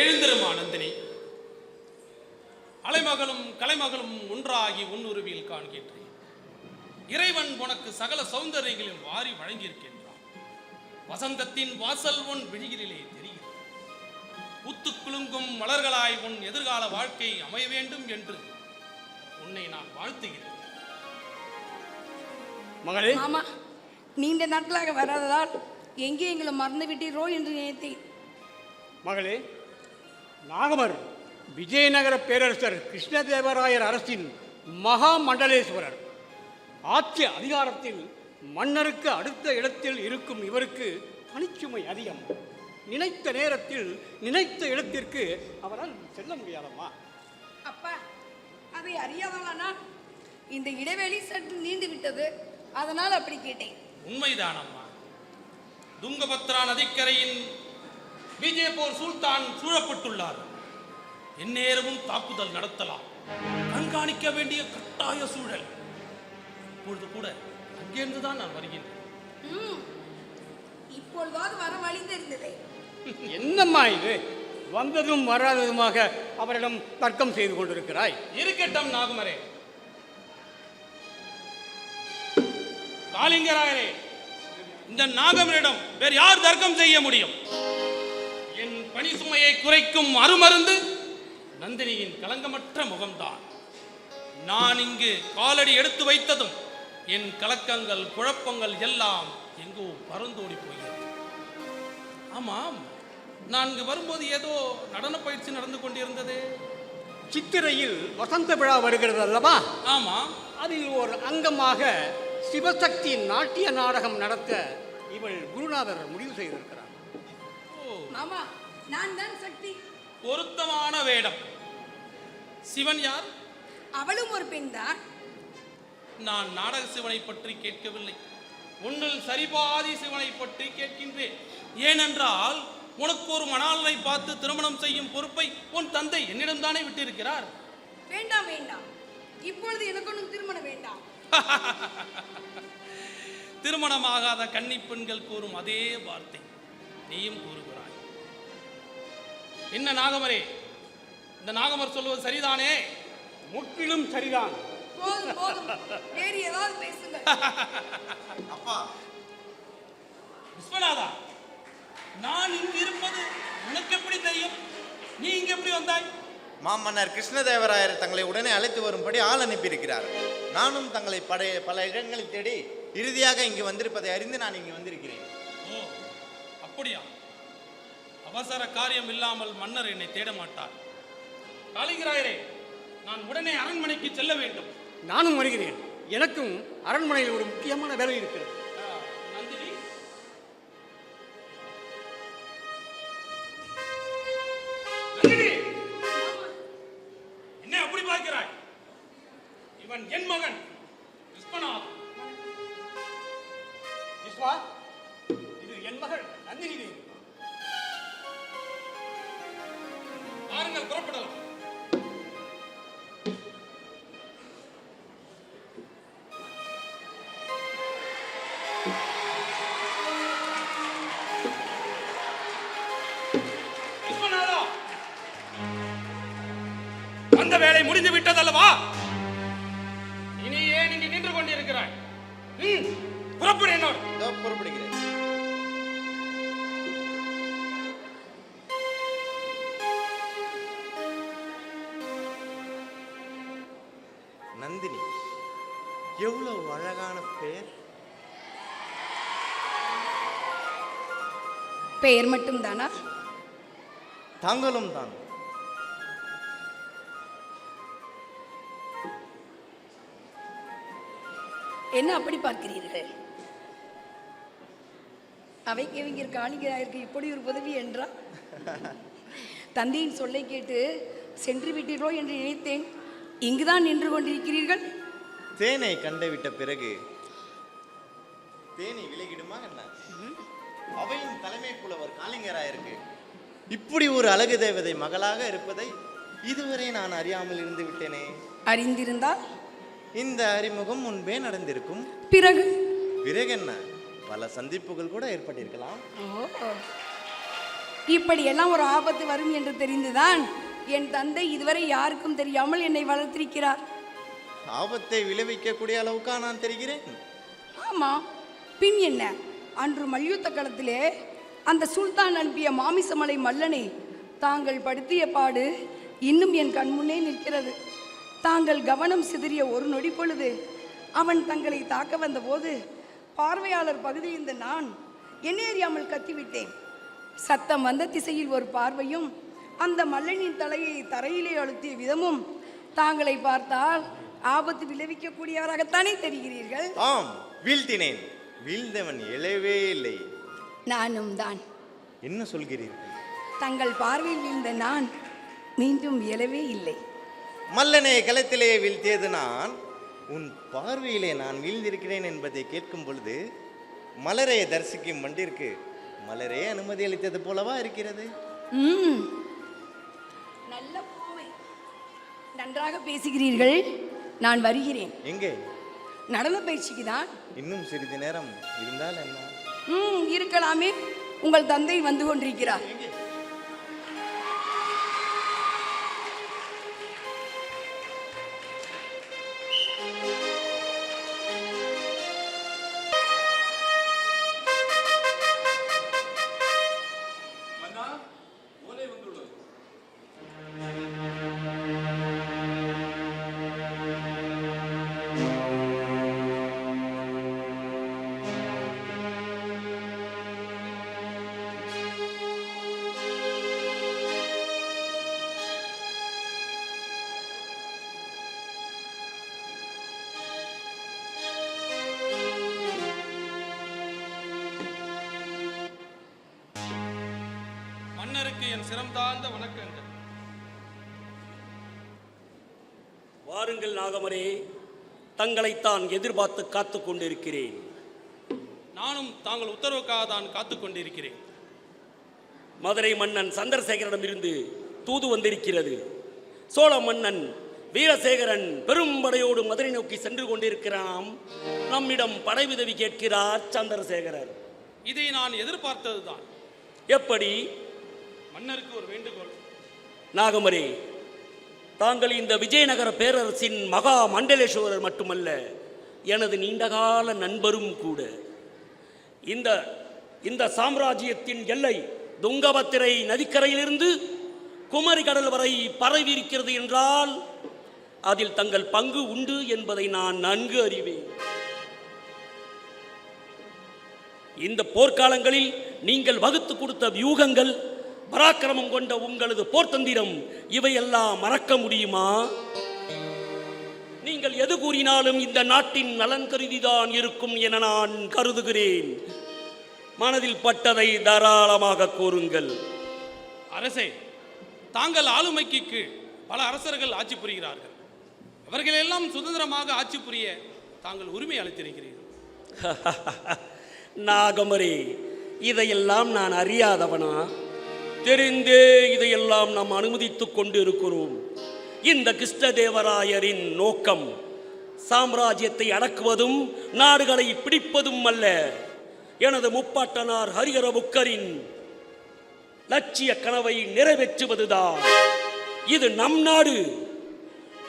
எழுந்திருமா நந்தினி அலைமகளும் கலைமகளும் ஒன்றாகி உன்னுருவில் காண்கின்றேன். இறைவன் உனக்கு சகல சௌந்தரியங்களையும் வாரி வழங்கியிருக்கின்றான். வசந்தத்தின் வாசல் உன் விழிகளிலே தெரிகிறது. புத்து குலுங்கும் மலர்களாய் உன் எதிர்கால வாழ்க்கை அமைய வேண்டும் என்று உன்னை நான் வாழ்த்துகிறேன். மகளே. மாமா நீண்ட நாட்களாக வராததால் எங்கே எங்களை மறந்து விட்டீரோ என்று நினைத்தேன். மகளே நாகமர் விஜயநகர பேரரசர் கிருஷ்ணதேவராயர் அரசின் மகா மண்டலேஸ்வரர் ஆட்சி அதிகாரத்தில் மன்னருக்கு அடுத்த இடத்தில் இருக்கும் இவருக்கு பணிச்சுமை அதிகம். நினைத்த நேரத்தில் நினைத்த இடத்திற்கு அவரால் செல்ல முடியாதம்மா. அப்பா அதை அறியாதவனா இந்த இடைவெளி சற்று நீண்டு விட்டது. அதனால் அப்படி கேட்டேன். உண்மைதானம்மா. துங்கபத்ரா நதிக்கரையின் விஜயபோர் சுல்தான் சூழப்பட்டுள்ளார். எந்நேரமும் தாக்குதல் நடத்தலாம். கண்காணிக்க வேண்டிய கட்டாய சூழல். இப்பொழுது கூட அங்கிருந்து தான் நான் வருகின்றேன். ம் இப்பொழுதாவது வர வழி தெரிந்ததே. என்னம்மா இது? வந்ததும் வராததுமாக அவரிடம் தர்க்கம் செய்து கொண்டிருக்கிறாய். இருக்கட்டும் நாகுமரே. காளிங்கராயரே இந்த நாகமரிடம் வேறு யார் தர்க்கம் செய்ய முடியும்? பணி சுமையை குறைக்கும் அருமருந்து நந்தினியின் கலங்கமற்ற முகம்தான். நான் இங்கு காலடி எடுத்து வைத்ததும் என் கலக்கங்கள் குழப்பங்கள் எல்லாம் எங்கோ பறந்தோடி போகிறது ஆமாம் நான் இங்கு வரும்போது ஏதோ நடன பயிற்சி நடந்து கொண்டிருந்ததே. சித்திரையில் வசந்த விழா வருகிறது அல்லவா? ஆமாம் அதில் ஒரு அங்கமாக சிவசக்தி நாட்டிய நாடகம் நடத்த இவள் குருநாதர் முடிவு செய்திருக்கிறார். ஓ. மாமா நான் தான் சக்தி. பொருத்தமான வேடம். சிவன் யார்? அவளும் ஒரு பெண் தான். நான் நாடக சிவனை பற்றி கேட்கவில்லை. ஒன்றில் சரிபாதி சிவனை பற்றி கேட்கின்றேன். ஏனென்றால் உனக்கு ஒரு மணாளனை பார்த்து திருமணம் செய்யும் பொறுப்பை உன் தந்தை என்னிடம் தானே விட்டிருக்கிறார்? வேண்டாம் வேண்டாம். இப்பொழுது எனக்கு ஒன்றும் திருமணம் வேண்டாம். திருமணமாகாத கன்னி பெண்கள் கூறும் அதே வார்த்தை. நீயும் கூறுகிறாய் என்ன நாகமரே? இந்த நாகமர் சொல்வது சரிதானே? முற்றிலும் சரிதான். போதும் போதும். வேறு ஏதாவது பேசுங்க அப்பா. விஸ்வநாதா நான் இங்கு இருப்பது உனக்கு எப்படி தெரியும்? நீ இங்க எப்படி வந்தாய்? மாமன்னர் கிருஷ்ணதேவராயர் தங்களை உடனே அழைத்து வரும்படி ஆள் அனுப்பியிருக்கிறார். நானும் தங்களை படைய பல இடங்களில் தேடி இறுதியாக இங்கு வந்திருப்பதை அறிந்து நான் இங்கு வந்திருக்கிறேன். ஓ அப்படியா? அவசர காரியம் இல்லாமல் மன்னர் என்னை தேட மாட்டார் காளிங்கராயரே நான் உடனே அரண்மனைக்கு செல்ல வேண்டும். நானும் வருகிறேன். எனக்கும் அரண்மனையில் ஒரு முக்கியமான வேலை இருக்கிறது. நந்தினி. நந்தினி! வேலை முடிந்து விட்டதல்லவா? இனி ஏன் இங்கு நின்று கொண்டிருக்கிறாய். புறப்படு என்னோடு. புறப்படுகிறேன். நந்தினி எவ்வளவு அழகான பெயர் பெயர் மட்டும் தானா தாங்களும் தான் என்ன அப்படி பார்க்கிறீர்கள்? அவை கவிஞர் காளிங்கராயருக்கு இப்படி ஒரு உதவி என்றால் தந்தையின் சொல்லை கேட்டு சென்று விட்டீர்களோ என்று நினைத்தேன். இங்குதான் நின்று கொண்டிருக்கிறீர்கள்? தேனை கண்டுவிட்ட பிறகு தேனி விலகிடுமா என்ன? அவையின் தலைமை புலவர் காளிங்கராயருக்கு. இப்படி ஒரு அழகு தேவதை மகளாக இருப்பதை இதுவரை நான் அறியாமல் இருந்து விட்டேனே. அறிந்திருந்தால்? இந்த அறிமுகம் முன்பே நடந்திருக்கும். பிறகு? பிறகு என்ன பல சந்திப்புகள் கூட ஏற்பட்டிருக்கலாம். இப்படியெல்லாம் ஒரு ஆபத்து வரும் என்று தெரிந்துதான் என் தந்தை இதுவரை யாருக்கும் தெரியாமல் என்னை வளர்த்திருக்கிறார். ஆபத்தை விளைவிக்கக்கூடிய அளவுக்கா நான் தெரிகிறேன். ஆமா. பின் என்ன? அன்று மல்யுத்த களத்திலே அந்த சுல்தான் அனுப்பிய மாமிசமலை மல்லனை தாங்கள் படுத்திய பாடு இன்னும் என் கண்முன்னே நிற்கிறது. தாங்கள் கவனம் சிதறிய ஒரு நொடி பொழுது அவன் தங்களை தாக்க வந்தபோது பார்வையாளர் பகுதியில் இருந்த நான் என்னை கத்திவிட்டேன். சத்தம் வந்த திசையில் ஒரு பார்வையும் அந்த மல்லனின் தலையை தரையிலே அழுத்திய விதமும் தாங்களை பார்த்தால் ஆபத்து விளைவிக்கக்கூடியவராகத்தானே தெரிகிறீர்கள்? ஆம் வீழ்த்தினேன். வீழ்ந்தவன் எழவே இல்லை. நானும் தான். என்ன சொல்கிறீர்கள்? தங்கள் பார்வையில் விழுந்த நான் மீண்டும் இயலவே இல்லை. மல்லனை களத்திலே வீழ்த்தியது நான். உன் பார்வையிலே நான் வீழ்ந்திருக்கிறேன் என்பதை கேட்கும் பொழுது மலரை தரிசிக்கும் மண்டிற்கு மலரே அனுமதி அளித்தது போலவா இருக்கிறது? நல்ல பூவை நன்றாக பேசுகிறீர்கள் நான் வருகிறேன். எங்கே? நடன பயிற்சிக்கு தான். இன்னும் சிறிது நேரம் இருந்தால் என்ன? ம் இருக்கலாமே. உங்கள் தந்தை வந்து கொண்டிருக்கிறார். என் சிரம் தாழ்ந்த வணக்கங்கள். வாருங்கள் நாகமரே தங்களைத்தான் எதிர்பார்த்து காத்து கொண்டிருக்கிறேன். நானும் தாங்கள் உத்தரவுக்காக தான் காத்து கொண்டிருக்கிறேன். மதுரை மன்னன் சந்திரசேகரனிடமிருந்து தூது வந்திருக்கிறது. சோழ மன்னன் வீரசேகரன் பெரும்படையோடு மதுரை நோக்கி சென்று கொண்டிருக்கிறான். நம்மிடம் படை உதவி கேட்கிறார் சந்திரசேகரர். இதை நான் எதிர்பார்த்ததுதான். எப்படி? மன்னருக்கு ஒரு வேண்டுகோள். நாகமரி தாங்கள் இந்த விஜயநகர பேரரசின் மகா மண்டலேஸ்வரர் மட்டுமல்ல எனது நீண்டகால நண்பரும் கூட. இந்த இந்த சாம்ராஜ்யத்தின் எல்லை துங்கபத்திரை நதிக்கரையிலிருந்து குமரி கடல் வரை பரவி இருக்கிறது என்றால் அதில் தங்கள் பங்கு உண்டு என்பதை நான் நன்கு அறிவேன். இந்த போர்க்காலங்களில் நீங்கள் வகுத்து கொடுத்த வியூகங்கள் பராக்கிரமம் கொண்ட உங்களது போர்த்தந்திரம் இவையெல்லாம் மறக்க முடியுமா? நீங்கள் எது கூறினாலும் இந்த நாட்டின் நலன் கருதிதான் இருக்கும் என நான் கருதுகிறேன். மனதில் பட்டதை தாராளமாக கூறுங்கள். அரசே தாங்கள் ஆளுமைக்கு கீழ் பல அரசர்கள் ஆட்சி புரிகிறார்கள். அவர்களெல்லாம் சுதந்திரமாக ஆட்சி புரிய தாங்கள் உரிமை அளித்திருக்கிறீர்கள். நாகமரே இதையெல்லாம் நான் அறியாதவனா? தெரிந்தே இதையெல்லாம் நாம் அனுமதித்துக் கொண்டிருக்கிறோம். இந்த கிருஷ்ணதேவராயரின் நோக்கம் சாம்ராஜ்யத்தை அடக்குவதும் நாடுகளை பிடிப்பதும் அல்ல. எனது முப்பாட்டனார் ஹரிஹர புக்கரின் லட்சிய கனவை நிறைவேற்றுவதுதான். இது நம் நாடு.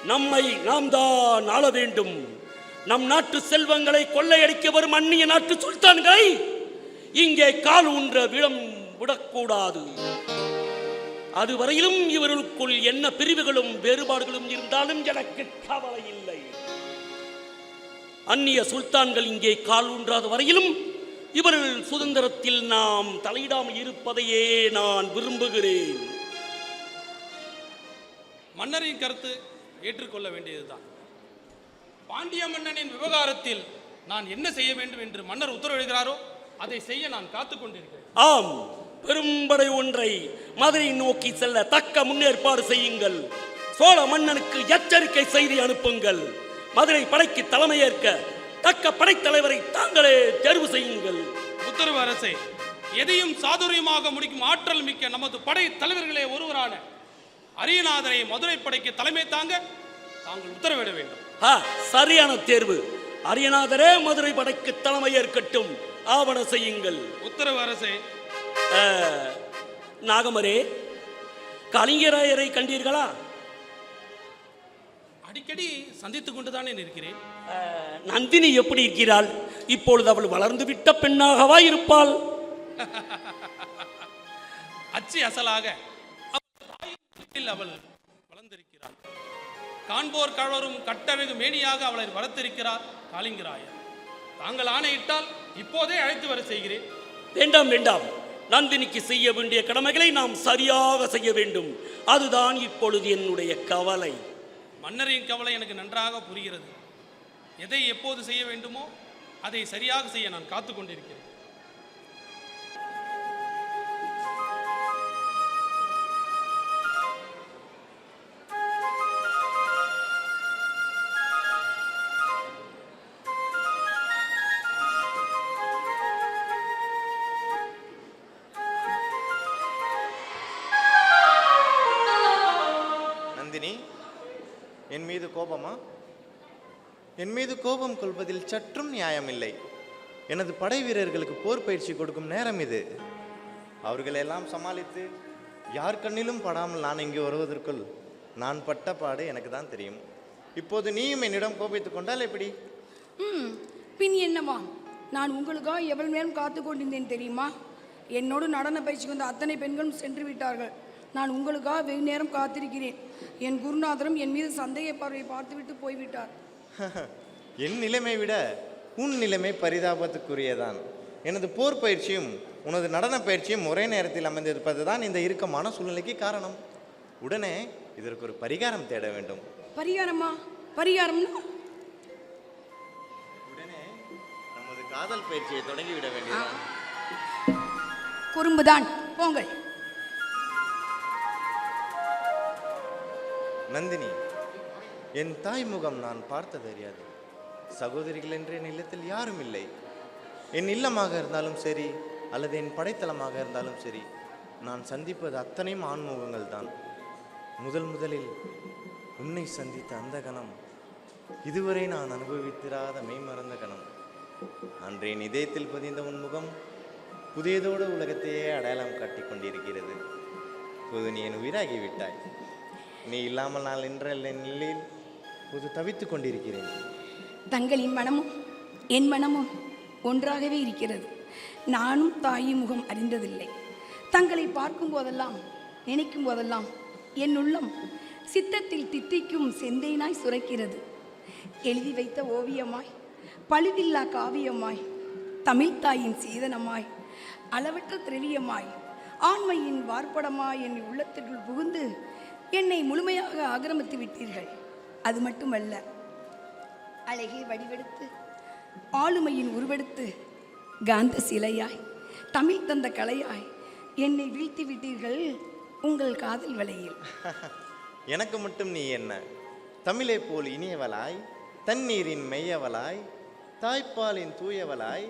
நம்மை நாம் தான் ஆள வேண்டும். நம் நாட்டு செல்வங்களை கொள்ளையடிக்க வரும் அந்நிய நாட்டு சுல்தான்களை இங்கே கால் ஊன்ற விடம் விடக்கூடாது. அதுவரையிலும் இவர்களுக்குள் என்ன பிரிவுகளும் வேறுபாடுகளும் இருந்தாலும் எனக்கு கவலை இல்லை. அந்நிய சுல்தான்கள் இங்கே கால் ஊன்றாத வரையிலும் இவர்கள் சுதந்திரத்தில் நாம் தலையிடாமல் இருப்பதையே நான் விரும்புகிறேன். மன்னரின் கருத்து ஏற்றுக்கொள்ள வேண்டியதுதான். பாண்டிய மன்னனின் விவகாரத்தில் நான் என்ன செய்ய வேண்டும் என்று மன்னர் உத்தரவிடுகிறாரோ அதை செய்ய நான் காத்துக் கொண்டிருக்கிறேன். ஆம் பெரும்படை ஒன்றை மதுரை நோக்கி செல்ல தக்க முன்னேற்பாடு செய்யுங்கள். சோழ மன்னனுக்கு எச்சரிக்கை செய்தி அனுப்புங்கள். மதுரை படைக்கு தலைமையேற்க தக்க படைத்தலைவரை தாங்களே தேர்வு செய்யுங்கள். உத்தரவு அரசே எதையும் சாதுரியமாக முடிக்கும் ஆற்றல் மிக்க நமது படை தலைவர்களே ஒருவரான அரியநாதரை மதுரை படைக்கு தலைமை தாங்க தாங்கள் உத்தரவிட வேண்டும். சரியான தேர்வு. அரியநாதரே மதுரை படைக்கு தலைமையேற்கட்டும். ஆவண செய்யுங்கள். உத்தரவு அரசே நாகமரே கலிங்கராயரை கண்டீர்களா? அடிக்கடி சந்தித்துக் கொண்டுதானே இருக்கிறேன் நந்தினி எப்படி இருக்கிறாள்? இப்பொழுது அவள் வளர்ந்து விட்ட பெண்ணாகவா இருப்பாள்? அச்சு அசலாக. அவள் வளர்ந்திருக்கிறாள். காண்போர் கழவரும் கட்டழகு மேனியாக அவளை வளர்த்திருக்கிறார் காளிங்கராயர் தாங்கள் ஆணையிட்டால் இப்போதே அழைத்து வர செய்கிறேன். வேண்டாம் வேண்டாம். நந்தினிக்கு செய்ய வேண்டிய கடமைகளை நாம் சரியாக செய்ய வேண்டும். அதுதான் இப்பொழுது என்னுடைய கவலை. மன்னரின் கவலை எனக்கு நன்றாக புரிகிறது. எதை எப்போது செய்ய வேண்டுமோ அதை சரியாக செய்ய நான் காத்து கொண்டிருக்கிறேன் என் மீது கோபம் கொள்வதில் சற்றும் நியாயமில்லை. எனது படை வீரர்களுக்கு போர் பயிற்சி கொடுக்கும் நேரம் இது. அவர்களெல்லாம் சமாளித்து யார் கண்ணிலும் படாமல் நான் இங்கே வருவதற்குள் நான் பட்ட பாடு எனக்கு தான் தெரியும். இப்போது நீயும் என்னிடம் கோபித்துக் கொண்டால் எப்படி? ம் பின் என்னவா நான் உங்களுக்காக எவ்வளவு நேரம் காத்து கொண்டிருந்தேன் தெரியுமா? என்னோடு நடன பயிற்சிக்கு வந்த அத்தனை பெண்களும் சென்று விட்டார்கள். நான் உங்களுக்காக வெகு நேரம் காத்திருக்கிறேன். என் குருநாதரும் என் மீது சந்தேக பார்வையை பார்த்துவிட்டு போய்விட்டார். என் நிலைமை விட உன் நிலைமை பரிதாபத்துக்குரியதான். எனது போர் பயிற்சியும் உனது நடன பயிற்சியும் ஒரே நேரத்தில் அமைந்திருப்பது தான் இந்த இறுக்கமான சூழ்நிலைக்கு காரணம். உடனே இதற்கு ஒரு பரிகாரம் தேட வேண்டும். பரிகாரமா? பரிகாரம்னா? உடனே நமது காதல் பயிற்சியை தொடங்கிவிட வேண்டியதான் குறும்புதான். போங்கள். நந்தினி என் தாய் முகம் நான் பார்த்தது அறியாது. சகோதரிகள் என்று என் இல்லத்தில் யாரும் இல்லை. என் இல்லமாக இருந்தாலும் சரி அல்லது என் படைத்தளமாக இருந்தாலும் சரி நான் சந்திப்பது அத்தனையும் ஆண்முகங்கள் தான். முதல் முதலில் உன்னை சந்தித்த அந்த கணம் இதுவரை நான் அனுபவித்திராத மெய்மறந்த கணம். அன்று என் இதயத்தில் பதிந்த உன் முகம் புதியதோடு உலகத்தையே அடையாளம் காட்டிக் கொண்டிருக்கிறது. புது நீ என் உயிராகி விட்டாய் நீ இல்லாமல் நான் நின்ற என் நிலையில் இப்போது தவித்துக் கொண்டிருக்கிறேன். தங்களின் மனமும் என் மனமும் ஒன்றாகவே இருக்கிறது. நானும் தாயின் முகம் அறிந்ததில்லை. தங்களை பார்க்கும் போதெல்லாம் நினைக்கும் போதெல்லாம் என் உள்ளம் சித்தத்தில் தித்திக்கும் செந்தேனாய் சுரக்கிறது. எழுதி வைத்த ஓவியமாய் பழுதில்லா காவியமாய் தமிழ்த்தாயின் சீதனமாய் அளவற்ற திரவியமாய் ஆண்மையின் வார்ப்படமாய் என் உள்ளத்திற்குள் புகுந்து என்னை முழுமையாக ஆக்கிரமித்து விட்டீர்கள். அது மட்டுமல்ல அழகே வடிவெடுத்து ஆளுமையின் உருவெடுத்து காந்த சிலையாய் தமிழ் தந்த கலையாய் என்னை வீழ்த்தி விட்டீர்கள் உங்கள் காதல் வலையில். எனக்கு மட்டும் நீ என்ன? தமிழை போல் இனியவளாய் தண்ணீரின் மெய்யவளாய் தாய்ப்பாலின் தூயவளாய்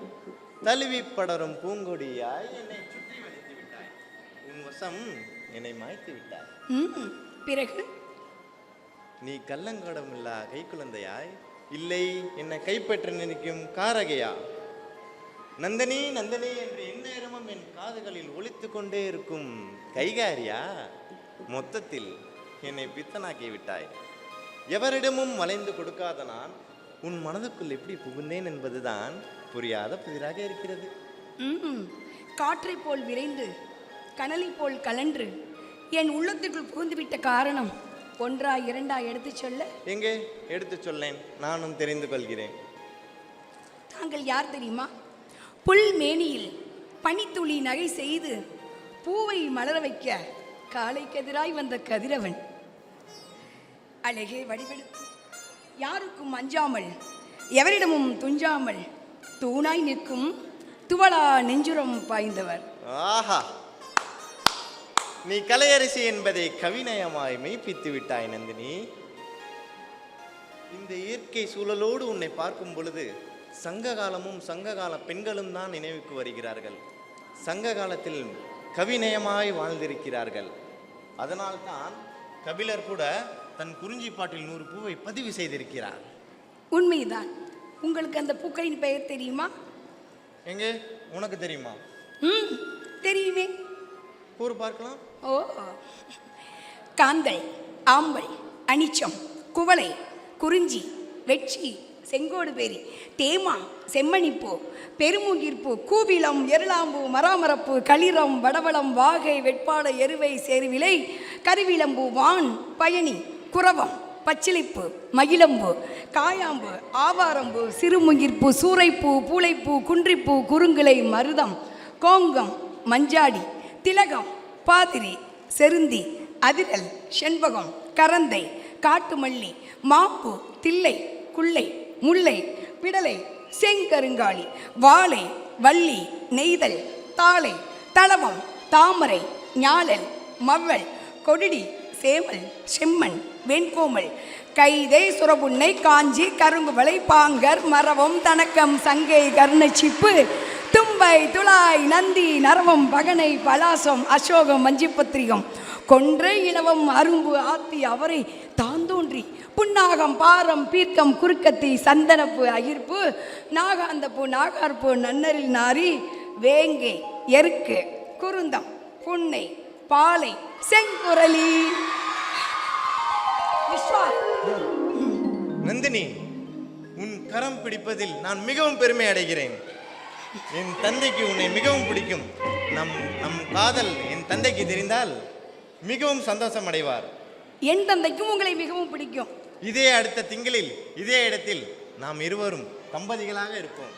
தழுவி படரும் பூங்கொடியாய் என்னை சுற்றி வளைத்து விட்டாய். உன் வசம் என்னை மாய்த்து விட்டாய். பிறகு? நீ கள்ளங்கடமில்லா கைக்குழந்தையாய். இல்லை என்னை கைப்பற்ற நினைக்கும் காரகையா? நந்தினி நந்தினி என்று எந்நேரமும் என் காதுகளில் ஒழித்து கொண்டே இருக்கும் கைகாரியா? மொத்தத்தில் என்னை பித்தனாக்கி விட்டாய். எவரிடமும் வளைந்து கொடுக்காத நான் உன் மனதுக்குள் எப்படி புகுந்தேன் என்பதுதான் புரியாத புதிராக இருக்கிறது. காற்றை காற்றைப் போல் விரைந்து கனலைப் போல் கலன்று என் உள்ளத்திற்குள் புகுந்துவிட்ட காரணம். ஒன்றா இரண்டா எடுத்துச் சொல்ல? எங்கே? எடுத்துச் சொல்லேன். நானும் தெரிந்து கொள்கிறேன். தாங்கள் யார் தெரியுமா? புல் மேனியில் பனித்துளி நகை செய்து பூவை மலர வைக்க காலைக்கெதிராய் வந்த கதிரவன். அழகே வடிவெடுத்து. யாருக்கும் அஞ்சாமல் எவரிடமும் துஞ்சாமல் தூணாய் நிற்கும் துவளா நெஞ்சுரம் பாய்ந்தவர். ஆஹா! நீ கலையரசி என்பதை கவிநயமாய் மெய்ப்பித்து விட்டாய் நந்தினி. இந்த இயற்கை சூழலோடு உன்னை பார்க்கும் பொழுது சங்க காலமும் சங்ககால பெண்களும் தான் நினைவுக்கு வருகிறார்கள். சங்க காலத்தில் கவிநயமாய் வாழ்ந்திருக்கிறார்கள். அதனால்தான் கபிலர் கூட தன் குறிஞ்சி பாட்டில் நூறு பூவை பதிவு செய்திருக்கிறார். உண்மைதான். உங்களுக்கு அந்த பூக்களின் பெயர் தெரியுமா? எங்கே? உனக்கு தெரியுமா? ம் தெரியுமே. கூறு பார்க்கலாம். ஓ. காந்தல் ஆம்பல் அனிச்சம் குவளை குறிஞ்சி வெட்சி செங்கோடு பேரி தேமா செம்மணிப்பூ பெருமுகிர்ப்பு கூவிளம் எருளாம்பூ மராமரப்பு களிரம் வடவளம் வாகை வெட்பாட எருவை சேருவிலை கருவிளம்பூ வான் பயணி குரவம் பச்சிலைப்பு மகிழம்பு காயாம்பு ஆவாரம்பு சிறுமுகிர்ப்பு சூறைப்பூ பூளைப்பூ குன்றிப்பூ குறுங்கிளை மருதம் கோங்கம் மஞ்சாடி திலகம் பாதிரி செருந்தி அதிரல் செண்பகம் கரந்தை காட்டுமல்லி மாப்பு தில்லை குள்ளை முல்லை பிடலை செங்கருங்காளி வாழை வள்ளி நெய்தல் தாளை தளவம் தாமரை ஞாழல் மவ்வள் கொடிடி சேவல் செம்மண் வெண்கோமல் கைதை சுரபுன்னை காஞ்சி கருங்குவளை பாங்கர் மரவம் தனக்கம் சங்கை கர்ணச்சிப்பு தும்பை துளாய் நந்தி நரவம் பகனை பலாசம் அசோகம் மஞ்சிப்பத்திரிகம். கொன்றை இளவம் அரும்பு ஆத்தி அவரை தாந்தோன்றி. புன்னாகம் பாரம் பீர்க்கம் குறுக்கத்தி சந்தனப்பு அகிர்ப்பு நாகாந்தப்பு நாகார்ப்பு நன்னரில் நாரி வேங்கை எருக்கு குருந்தம் புன்னை பாலை செங்குரலி. விஸ்வா நந்தினி உன் கரம் பிடிப்பதில் நான் மிகவும் பெருமை அடைகிறேன். என் தந்தைக்கு உன்னை மிகவும் பிடிக்கும். நம் நம் காதல் என் தந்தைக்கு தெரிந்தால் மிகவும் சந்தோஷம் அடைவார் என் தந்தைக்கும் உங்களை மிகவும் பிடிக்கும். இதே அடுத்த திங்களில் இதே இடத்தில் நாம் இருவரும் தம்பதிகளாக இருப்போம்.